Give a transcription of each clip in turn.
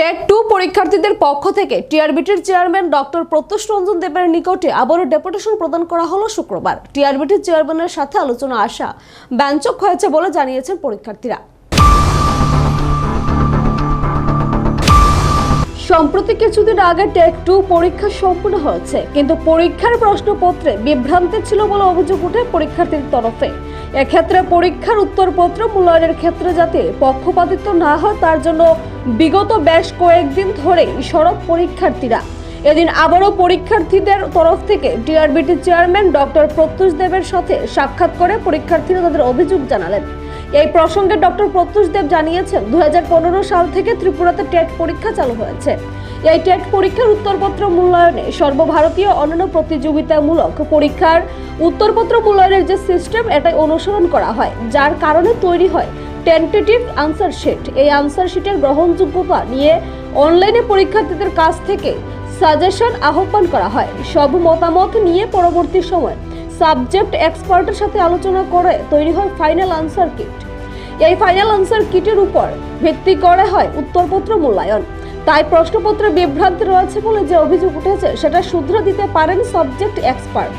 TET two পরীক্ষার্থীদের পক্ষ থেকে টিআরবিটির চেয়ারম্যান ডক্টর প্রত্যুষ রঞ্জন দেবের নিকটে আবারও ডেপুটেশন প্রদান করা হলো শুক্রবার। টিআরবিটির চেয়ারম্যানের সাথে আলোচনা আসা ব্যঞ্চক হয়েছে বলে জানিয়েছেন পরীক্ষার্থীরা। সম্প্রতি কিছুদিন আগে টেট টু পরীক্ষা সম্পূর্ণ হয়েছে, কিন্তু পরীক্ষার প্রশ্নপত্রে বিভ্রান্তি ছিল বলে অভিযোগ উঠে পরীক্ষার্থীর তরফে। এক্ষেত্রে পরীক্ষার উত্তরপত্র মূল্যায়নের ক্ষেত্রে যাতে পক্ষপাতিত্ব না হয়, তার জন্য বিগত বেশ কয়েকদিন ধরেই সরব পরীক্ষার্থীরা। এদিন আবারও পরীক্ষার্থীদের তরফ থেকে ডিআরবিটি চেয়ারম্যান ডক্টর প্রত্যুষ দেবের সাথে সাক্ষাৎ করে পরীক্ষার্থীরা তাদের অভিযোগ জানালেন। এই প্রসঙ্গে ডক্টর প্রত্যুষ দেব জানিয়েছেন, দুই হাজার পনেরো সাল থেকে ত্রিপুরাতে টেট পরীক্ষা চালু হয়েছে। এই টেট পরীক্ষার উত্তরপত্র মূল্যায়নে সর্বভারতীয় অন্যান্য প্রতিযোগিতামূলক পরীক্ষার উত্তরপত্র মূল্যায়নের যে সিস্টেম, এটাই অনুসরণ করা হয়, যার কারণে তৈরি হয় টেন্টেটিভ আনসার শিট এই আনসার শিটের গ্রহণযোগ্যতা নিয়ে অনলাইনে পরীক্ষার্থীদের কাছ থেকে সাজেশন আহ্বান করা হয়। সব মতামত নিয়ে পরবর্তী সময় সাবজেক্ট এক্সপার্টের সাথে আলোচনা করে তৈরি হয় ফাইনাল আনসার কিট এই ফাইনাল আনসার কিটের উপর ভিত্তি করে হয় উত্তরপত্র মূল্যায়ন। তাই প্রশ্নপত্রে বিভ্রান্তি রয়েছে বলে যে অভিযোগ উঠেছে, সেটা শুধরে দিতে পারেন সাবজেক্ট এক্সপার্ট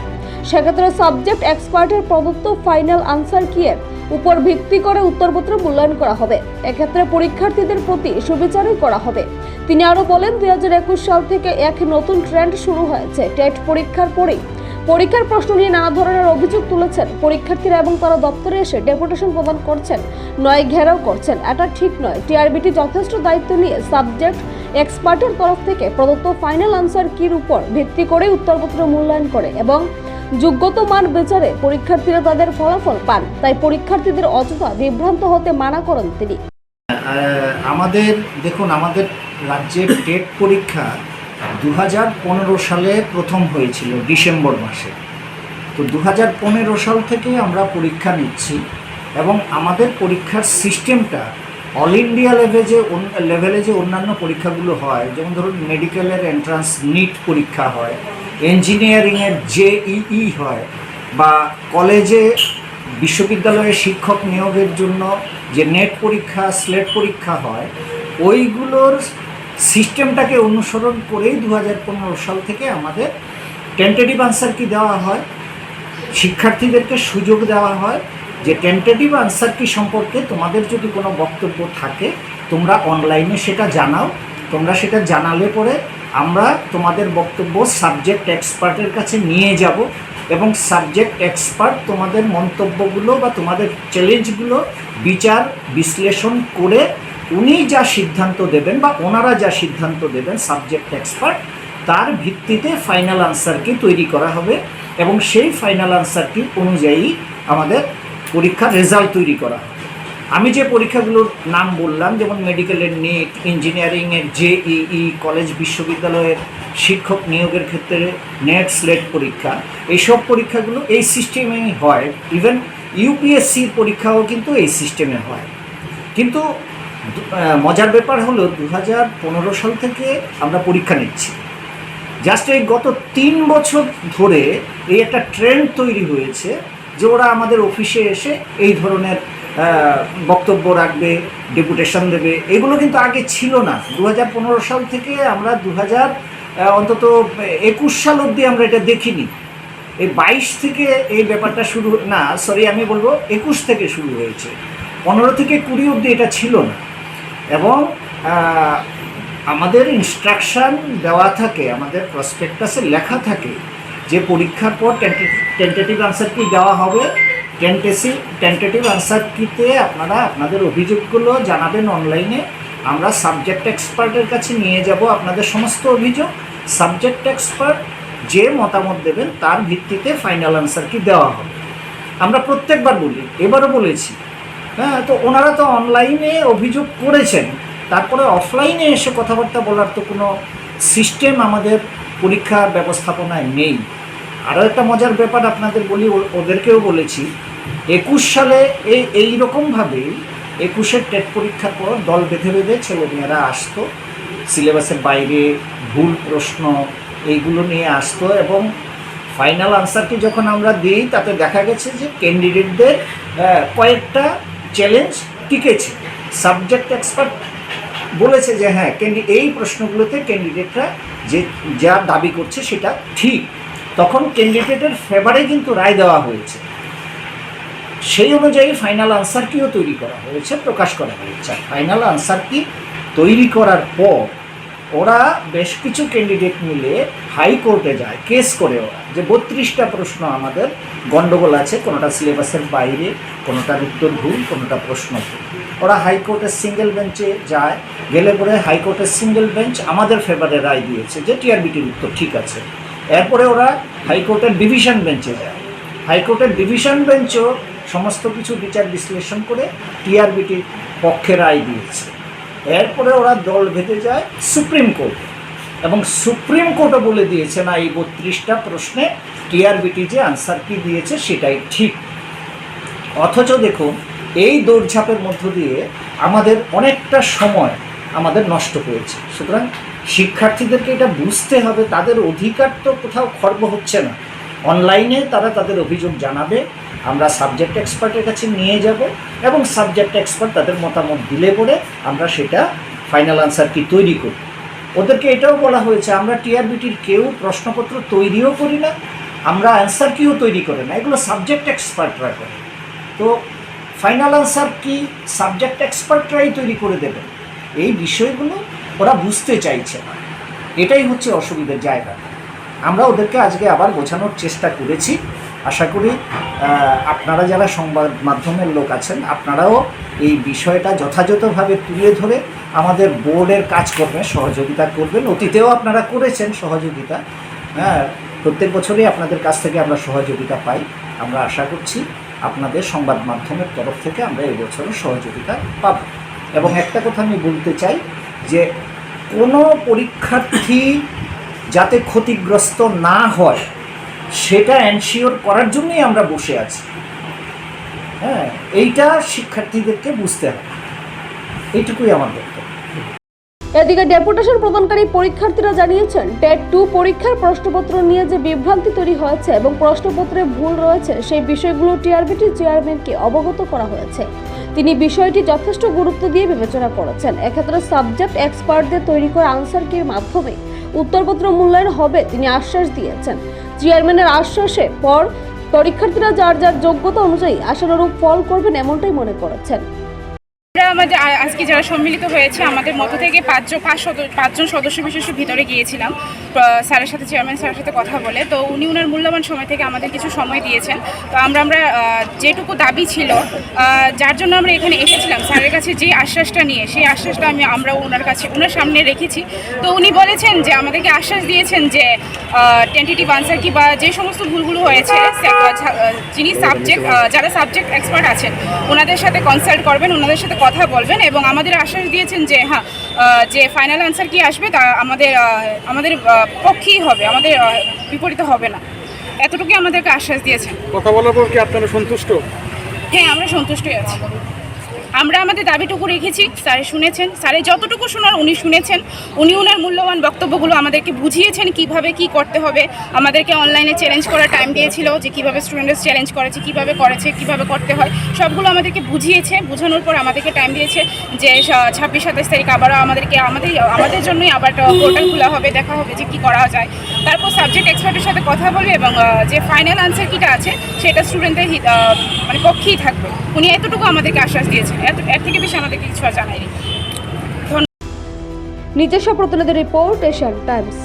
সেক্ষেত্রে সাবজেক্ট এক্সপার্টের প্রদত্ত ফাইনাল আনসার কিয়ের উপর ভিত্তি করে উত্তরপত্র মূল্যায়ন করা হবে। এক্ষেত্রে পরীক্ষার্থীদের প্রতি সুবিচারই করা হবে। তিনি আরও বলেন, দুই হাজার একুশ সাল থেকে এক নতুন ট্রেন্ড শুরু হয়েছে। টেট পরীক্ষার পরেই পরীক্ষার প্রশ্ন নিয়ে নানা ধরনের অভিযোগ তুলেছেন। পরীক্ষার্থীরা এবং তারা দপ্তরে এসে ডেপুটেশন প্রদান করছেন, নয় ঘেরাও করছেন। এটা ঠিক নয়। টিআরবিটি যথেষ্ট দায়িত্ব নিয়ে সাবজেক্ট এক্সপার্টের তরফ থেকে প্রদত্ত ফাইনাল আনসার কির উপর ভিত্তি করে উত্তরপত্র মূল্যায়ন করে এবং যোগ্যত মান বিচারে পরীক্ষার্থীরা তাদের ফলাফল পান। তাই পরীক্ষার্থীদের অযথা বিভ্রান্ত হতে মানা করেন তিনি। আমাদের, দেখুন, আমাদের রাজ্যের টেট পরীক্ষা দু হাজার পনেরো সালে প্রথম হয়েছিল ডিসেম্বর মাসে। তো দু হাজার পনেরো সাল থেকে আমরা পরীক্ষা নিচ্ছি এবং আমাদের পরীক্ষার সিস্টেমটা অল ইন্ডিয়া লেভেলে যে লেভেলে যে অন্যান্য পরীক্ষাগুলো হয়, যেমন ধরুন মেডিকেলের এন্ট্রান্স নিট পরীক্ষা হয় ইঞ্জিনিয়ারিংয়ের জেইই হয়, বা কলেজে বিশ্ববিদ্যালয়ে শিক্ষক নিয়োগের জন্য যে নেট পরীক্ষা স্লেট পরীক্ষা হয়, ওইগুলোর সিস্টেমটাকে অনুসরণ করেই দু হাজার পনেরো সাল থেকে আমাদের টেন্টেটিভ আনসার কি দেওয়া হয়? শিক্ষার্থীদেরকে সুযোগ দেওয়া হয় যে টেন্টেটিভ আনসার কি সম্পর্কে তোমাদের যদি কোনো বক্তব্য থাকে, তোমরা অনলাইনে সেটা জানাও। তোমরা সেটা জানালে পরে আমরা তোমাদের বক্তব্য সাবজেক্ট এক্সপার্টের কাছে নিয়ে যাব এবং সাবজেক্ট এক্সপার্ট তোমাদের মন্তব্যগুলো বা তোমাদের চ্যালেঞ্জগুলো বিচার, বিশ্লেষণ করে উনি যা সিদ্ধান্ত দেবেন বা ওনারা যা সিদ্ধান্ত দেবেন সাবজেক্ট এক্সপার্ট তার ভিত্তিতে ফাইনাল আনসার কি তৈরি করা হবে এবং সেই ফাইনাল আনসার কি অনুযায়ী আমাদের পরীক্ষার রেজাল্ট তৈরি করা হবে। আমি যে পরীক্ষাগুলোর নাম বললাম, যেমন মেডিকেলের নিট ইঞ্জিনিয়ারিংয়ের জেইই কলেজ বিশ্ববিদ্যালয়ের শিক্ষক নিয়োগের ক্ষেত্রে নেট স্লেট পরীক্ষা, এইসব পরীক্ষাগুলো এই সিস্টেমেই হয়। ইভেন ইউপিএসসির পরীক্ষাও কিন্তু এই সিস্টেমে হয়। কিন্তু মজার ব্যাপার হলো দু হাজার পনেরো সাল থেকে আমরা পরীক্ষা নিচ্ছি। জাস্ট এই গত তিন বছর ধরে এই একটা ট্রেন্ড তৈরি হয়েছে যে ওরা আমাদের অফিসে এসে এই ধরনের বক্তব্য রাখবে ডেপুটেশন দেবে। এগুলো কিন্তু আগে ছিল না। দু হাজার পনেরো সাল থেকে আমরা দু হাজার অন্তত একুশ সাল অবধি আমরা এটা দেখিনি। এই বাইশ থেকে এই ব্যাপারটা শুরু, না সরি আমি বলব একুশ থেকে শুরু হয়েছে। পনেরো থেকে কুড়ি অবধি এটা ছিল না। এবং আমাদের ইনস্ট্রাকশান দেওয়া থাকে, আমাদের প্রসপেক্টাসে লেখা থাকে যে পরীক্ষার পর টেন্টেটিভ আনসার কি দেওয়া হবে টেন্টেসিভ টেন্টেটিভ আনসার কিতে আপনারা আপনাদের অভিযোগগুলো জানাবেন অনলাইনে আমরা সাবজেক্ট এক্সপার্টের কাছে নিয়ে যাব আপনাদের সমস্ত অভিযোগ সাবজেক্ট এক্সপার্ট যে মতামত দেবেন তার ভিত্তিতে ফাইনাল আনসার কি দেওয়া হবে। আমরা প্রত্যেকবার বলি, এবারও বলেছি হ্যাঁ তো ওনারা তো অনলাইনে অভিযোগ করেছেন। তারপরে অফলাইনে এসে কথাবার্তা বলার তো কোনো সিস্টেম আমাদের পরীক্ষা ব্যবস্থাপনায় নেই। আরও একটা মজার ব্যাপার আপনাদের বলি ওদেরকেও বলেছি, একুশ সালে এই এই রকমভাবেই একুশের টেট পরীক্ষার পর দল বেঁধে বেঁধে ছেলেমেয়েরা আসতো, সিলেবাসের বাইরে ভুল প্রশ্ন এইগুলো নিয়ে আসতো এবং ফাইনাল আনসারটি যখন আমরা দিই, তাতে দেখা গেছে যে ক্যান্ডিডেটদের কয়েকটা চ্যালেঞ্জ টিকেছে। সাবজেক্ট এক্সপার্ট বলেছে যে হ্যাঁ ক্যান্ডি এই প্রশ্নগুলোতে ক্যান্ডিডেটরা যে, যা দাবি করছে সেটা ঠিক। তখন ক্যান্ডিডেটের ফেভারে কিন্তু রায় দেওয়া হয়েছে। সেই অনুযায়ী ফাইনাল আনসার কিও তৈরি করা হয়েছে, প্রকাশ করা হয়েছে। ফাইনাল আনসার কি তৈরি করার পর ওরা বেশ কিছু ক্যান্ডিডেট মিলে হাইকোর্টে যায় কেস করে ওরা। যে বত্রিশটা প্রশ্ন আমাদের গন্ডগোল আছে, কোনোটা সিলেবাসের বাইরে, কোনোটার উত্তর ভুল, কোনোটা প্রশ্ন ভুল। ওরা হাইকোর্টের সিঙ্গেল বেঞ্চে যায়, গেলে পরে হাইকোর্টের সিঙ্গেল বেঞ্চ আমাদের ফেভারে রায় দিয়েছে যে টিআরবিটির উত্তর ঠিক আছে। এরপরে ওরা হাইকোর্টের ডিভিশন বেঞ্চে যায়। হাইকোর্টের ডিভিশন বেঞ্চও সমস্ত কিছু বিচার বিশ্লেষণ করে টিআরবিটির পক্ষে রায় দিয়েছে। এরপরে ওরা দল বেঁধে যায় সুপ্রিম কোর্টে। এবং সুপ্রিম কোর্টও বলে দিয়েছে, না, এই বত্রিশটা প্রশ্নে টিআরবিটি যে আনসার কি দিয়েছে সেটাই ঠিক। অথচ দেখুন, এই দৌড়ঝাঁপের মধ্য দিয়ে আমাদের অনেকটা সময় আমাদের নষ্ট হয়েছে। সুতরাং শিক্ষার্থীদেরকে এটা বুঝতে হবে, তাদের অধিকার তো কোথাও খর্ব হচ্ছে না। অনলাইনে তারা তাদের অভিযোগ জানাবে আমরা সাবজেক্ট এক্সপার্টের কাছে নিয়ে যাব এবং সাবজেক্ট এক্সপার্ট তাদের মতামত দিলে পরে আমরা সেটা ফাইনাল আনসার কি তৈরি করি। ওদেরকে এটাও বলা হয়েছে, আমরা টিআরবিটির কেউ প্রশ্নপত্র তৈরিও করি না, আমরা অ্যান্সার কিও তৈরি করে না, এগুলো সাবজেক্ট এক্সপার্টরা করে। তো ফাইনাল আনসার কি সাবজেক্ট এক্সপার্টরাই তৈরি করে দেবে। এই বিষয়গুলো ওরা বুঝতে চাইছে না। এটাই হচ্ছে অসুবিধার জায়গা। আমরা ওদেরকে আজকে আবার বোঝানোর চেষ্টা করেছি। আশা করি আপনারা যারা সংবাদ মাধ্যমের লোক আছেন, আপনারাও এই বিষয়টা যথাযথভাবে তুলে ধরে আমাদের বোর্ডের কাজকর্মে সহযোগিতা করবেন। অতীতেও আপনারা করেছেন সহযোগিতা। হ্যাঁ প্রত্যেক বছরই আপনাদের কাছ থেকে আমরা সহযোগিতা পাই। আমরা আশা করছি আপনাদের সংবাদ মাধ্যমের তরফ থেকে আমরা এবছরও সহযোগিতা পাব। এবং একটা কথা আমি বলতে চাই যে, কোনো পরীক্ষার্থী যাতে ক্ষতিগ্রস্ত না হয় সেটা এনশিওর করার জন্যই আমরা বসে আছি। হ্যাঁ এইটা শিক্ষার্থীদেরকে বুঝতে হবে। এইটুকুই আমার বক্তব্য। এদিকে ডেপুটেশন প্রদানকারী পরীক্ষার্থীরা জানিয়েছেন টেট টু পরীক্ষার প্রশ্নপত্র নিয়ে যে বিভ্রান্তি তৈরি হয়েছে এবং প্রশ্নপত্রে ভুল রয়েছে, সেই বিষয়গুলো টিআরবিটি চেয়ারম্যানকে অবগত করা হয়েছে। তিনি বিষয়টি যথেষ্ট গুরুত্ব দিয়ে বিবেচনা করেছেন। এক্ষেত্রে সাবজেক্ট এক্সপার্টদের তৈরি করা আনসার কির মাধ্যমে উত্তরপত্র মূল্যায়ন হবে, তিনি আশ্বাস দিয়েছেন। চেয়ারম্যানের আশ্বাসে পর পরীক্ষার্থীরা যার যার যোগ্যতা অনুযায়ী আশানুরূপ ফল করবেন এমনটাই মনে করেছেন। আমাদের আজকে যারা সম্মিলিত হয়েছে, আমাদের মতো থেকে পাঁচজন, পাঁচ পাঁচজন সদস্য বিশেষ ভিতরে গিয়েছিলাম। স্যারের সাথে চেয়ারম্যান স্যারের সাথে কথা বলে। তো উনি ওনার মূল্যবান সময় থেকে আমাদের কিছু সময় দিয়েছেন। তো আমরা আমরা যেটুকু দাবি ছিল যার জন্য আমরা এখানে এসেছিলাম, স্যারের কাছে যে আশ্বাসটা নিয়ে, সেই আশ্বাসটা আমি আমরা ওনার কাছে ওনার সামনে রেখেছি। তো উনি বলেছেন যে, আমাদেরকে আশ্বাস দিয়েছেন যে টেন্টেটিভ আনসার কি বা যে সমস্ত ভুলগুলো হয়েছে যিনি সাবজেক্ট যারা সাবজেক্ট এক্সপার্ট আছেন ওনাদের সাথে কনসাল্ট করবেন ওনাদের সাথে কথা বলবেন এবং আমাদের আশ্বাস দিয়েছেন যে হ্যাঁ যে ফাইনাল আনসার কি আসবে তা আমাদের আমাদের পক্ষেই হবে আমাদের বিপরীত হবে না। এতটুকুই আমাদেরকে আশ্বাস দিয়েছেন। কথা বলার পর কি আপনারা সন্তুষ্ট? হ্যাঁ আমরা সন্তুষ্টই আছি। আমরা আমাদের দাবিটুকু রেখেছি, স্যারে শুনেছেন, স্যারে যতটুকু শোনার উনি শুনেছেন, উনি ওনার মূল্যবান বক্তব্যগুলো আমাদেরকে বুঝিয়েছেন কীভাবে কি করতে হবে, আমাদেরকে অনলাইনে চ্যালেঞ্জ করার টাইম দিয়েছিল যে কীভাবে স্টুডেন্টস চ্যালেঞ্জ করেছে, কীভাবে করেছে, কীভাবে করতে হয়, সবগুলো আমাদেরকে বুঝিয়েছে, বোঝানোর পর আমাদেরকে টাইম দিয়েছে যে ছাব্বিশ, সাতাশ তারিখ আবারও আমাদেরকে, আমাদের আমাদের জন্যই আবার পোর্টাল খোলা হবে, দেখা হবে যে কি করা যায়। তারপর সাবজেক্ট এক্সপার্টের সাথে কথা বলবে এবং যে ফাইনাল আনসার কিটা আছে, সেটা স্টুডেন্টদের মানে পক্ষেই থাকবে। উনি এতটুকু আমাদেরকে আশ্বাস দিয়েছেন। এত, এর থেকে বেশি আমাদেরকে কিছু আর জানায়নি। নিজস্ব প্রতিনিধি রিপোর্ট এশিয়ান টাইমস।